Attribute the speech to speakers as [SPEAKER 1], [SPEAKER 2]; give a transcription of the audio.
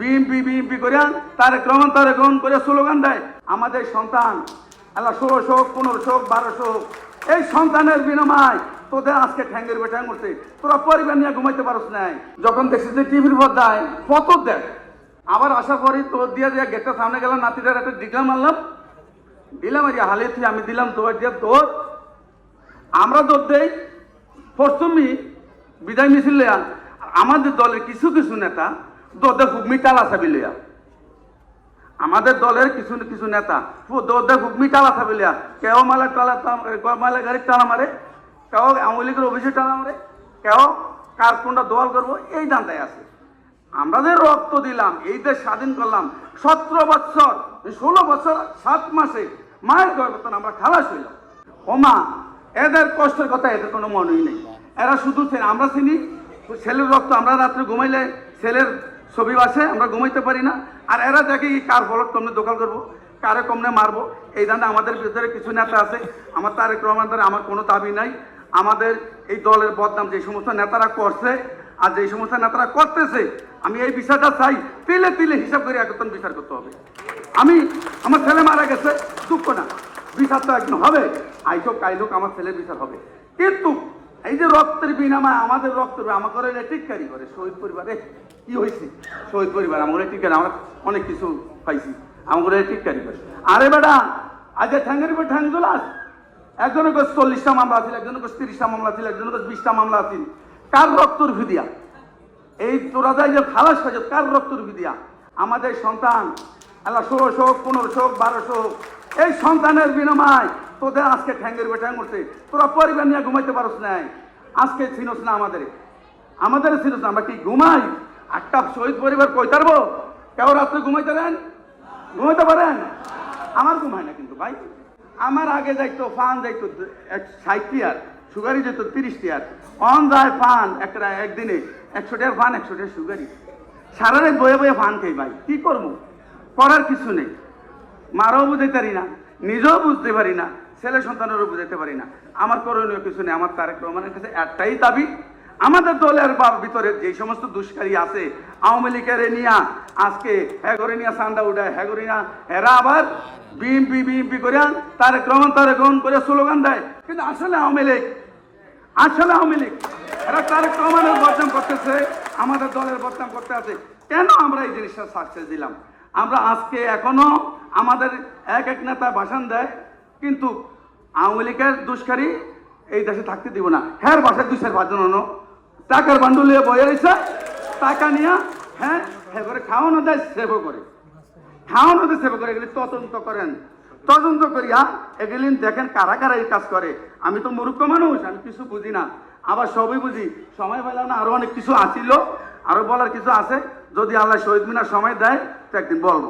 [SPEAKER 1] BMP BMP করে তার রহমান তারেক গ্রহণ করে স্লোগান দেয়, আমাদের সন্তান, আল্লাহ ষোলোশো পনেরোশো বারোশো এই সন্তানের বিনিময় তোদের আজকে ঠ্যাঙ্গের বেঠাং করছে তোরা পরিবার নিয়ে ঘুমাইতে পারস নাই। যখন দেখছিস যে টিভির পর্দায় কত দেখ আবার আসার পরই তোর দিয়ে দিয়ে গেটটা সামনে গেলাম নাতিটার একটা ডিগলা মারলাম। দিলাম আর হালে তুই, আমি দিলাম তোর দিয়ে তোর। আমরা দৌড় দেই। প্রথমই বিদায় মিছিল আমাদের দলের কিছু কিছু নেতা দৌড়ে হুকমি টালা চাবি লইয়া আমাদের দলের কিছু কিছু নেতা দৌড়ে হুকমি টালা চাবি লইয়া কেউ মালে টালা মালে গাড়ির টালা মারে, কেউ আওয়ামী লীগের অভিযোগ টালা মারে, কেউ কার কোনটা দোয়াল করব, এই দান্দায় আছে। আমরা যে রক্ত দিলাম, এই দেশ স্বাধীন করলাম, সতেরো বছর, ষোলো বছর, সাত মাসে মায়ের গর্ভতন আমরা খালাস হইলাম। ও মা, এদের কষ্টের কথা এদের কোনো মনেই নেই। এরা শুধু আমরা চিনি, ছেলের রক্ত, আমরা রাত্রে ঘুমাইলে ছেলের ছবি বাসে আমরা ঘুমাইতে পারি না। আর এরা দেখে কার ফলক কমনে দোকান করব, কারে কমনে মারবো, এই দান্দা আমাদের ভিতরে কিছু নেতা আছে। আমার তারেক রহমান আমার কোনো দাবি নাই। আমাদের এই দলের বদনাম যে সমস্ত নেতারা করছে আর যে সমস্ত নেতারা করতেছে, আমি এই বিষয়টা চাই, তিলে তিলে হিসাব করে একত্র বিচার করতে হবে। আমি, আমার ছেলে মারা গেছে, দুঃখ না। বিচার তো একদম হবে। আইসো, কাইলোক, আমার ছেলের বিচার হবে। কিন্তু এই যে রক্তের বিনাময় আমাদের রক্ত আমাকে এটা টিটকারি করে, শহীদ পরিবারে। কি হয়েছে? শহীদ পরিবার আমাকে টিটকারি আমরা অনেক কিছু পাইছি। আমাকে টিটকারি করে। আরে বেটা, আজ ঠ্যাঙ্গের উপর ঠ্যাং দোলাস একজনের কাছে চল্লিশটা মামলা আছিল, একজনের কাছে তিরিশটা মামলা ছিল একজনের কাছে বিশটা মামলা আছিল। কার রক্তর ভিদিয়া এই তোরা যাই যে খালাস হয়েছে কার রক্তর ভিদিয়া আমাদের সন্তান, আল্লাহ ষোলোশো হোক, পনেরোশো হোক, বারোশো এই সন্তানের বিনিময় তোদের আজকে ঠ্যাঙ্গের বেঠাং করছে তোরা পরিবার নিয়ে ঘুমাইতে পারস নাই। আজকে ছিনস না আমাদের। আমাদের ছিনস না, আমরা কি ঘুমাই? একটা শহীদ পরিবার কই পারব কেউ রাত্রে ঘুমাইতে দেন? ঘুমাইতে পারেন? আমার ঘুমায় না কিন্তু ভাই। আমার আগে যাইতো ফান যাইতো ষাট টিয়ার সুগারি যেত তিরিশ টিয়ার। অন যায় ফান একটা একদিনে একশো টিয়ার ফান একশো টিয়ার সুগারি সারা রাত বয়ে বয়ে ফান খাই ভাই, কি করব? করার কিছু নেই। মারাও বুঝাইতে পারি না, নিজেও বুঝতে পারি না। ছেলে সন্তানেরও বুঝাইতে পারি না। আমার করণীয় কিছু নেই, আমার তারেক রহমানের কাছে একটাই দাবি, আমাদের দলের বা ভিতরে যে সমস্ত দুষ্কারী আছে, আওয়ামী লীগের নিয়া আজকে হ্যাগরে নিয়া সান্দা উঠায় হ্যাগরে নিয়া এরা আবার বিএমপি বিএমপি করে তারেক রহমান, তারেক গ্রহণ করে স্লোগান দেয়। কিন্তু আসলে আওয়ামী লীগ, আসলে আওয়ামী লীগ, এরা তারেক রহমানের বদনাম করতেছে, আমাদের দলের বদনাম করতে আছে। কেন আমরা এই জিনিসটা সাকসেস দিলাম? আমরা আজকে এখনও আমাদের এক এক নেতা ভাষণ দেয় কিন্তু আওয়ামী লীগের দুষ্কারী এই দেশে থাকতে দিব না। হ্যাঁ বাসায় দুই চার পাঁচজন টাকার বান্ডুল নিয়ে বয়ে রয়েছে টাকা নিয়ে হ্যাঁ হ্যাঁ করে খাওয়ানো দেয় সেবও করে। খাওয়ানো দেয়, সেবা করে, এগুলি তদন্ত করেন। তদন্ত করিয়া এগুলি দেখেন কারা কারা এই কাজ করে। আমি তো মূর্খ মানুষ, আমি কিছু বুঝি না। আবার সবই বুঝি। সময় পেলাম না, আরও অনেক কিছু আসিল। আরও বলার কিছু আছে। যদি আল্লাহ শহীদ মিনার সময় দেয়, তো একদিন বলব।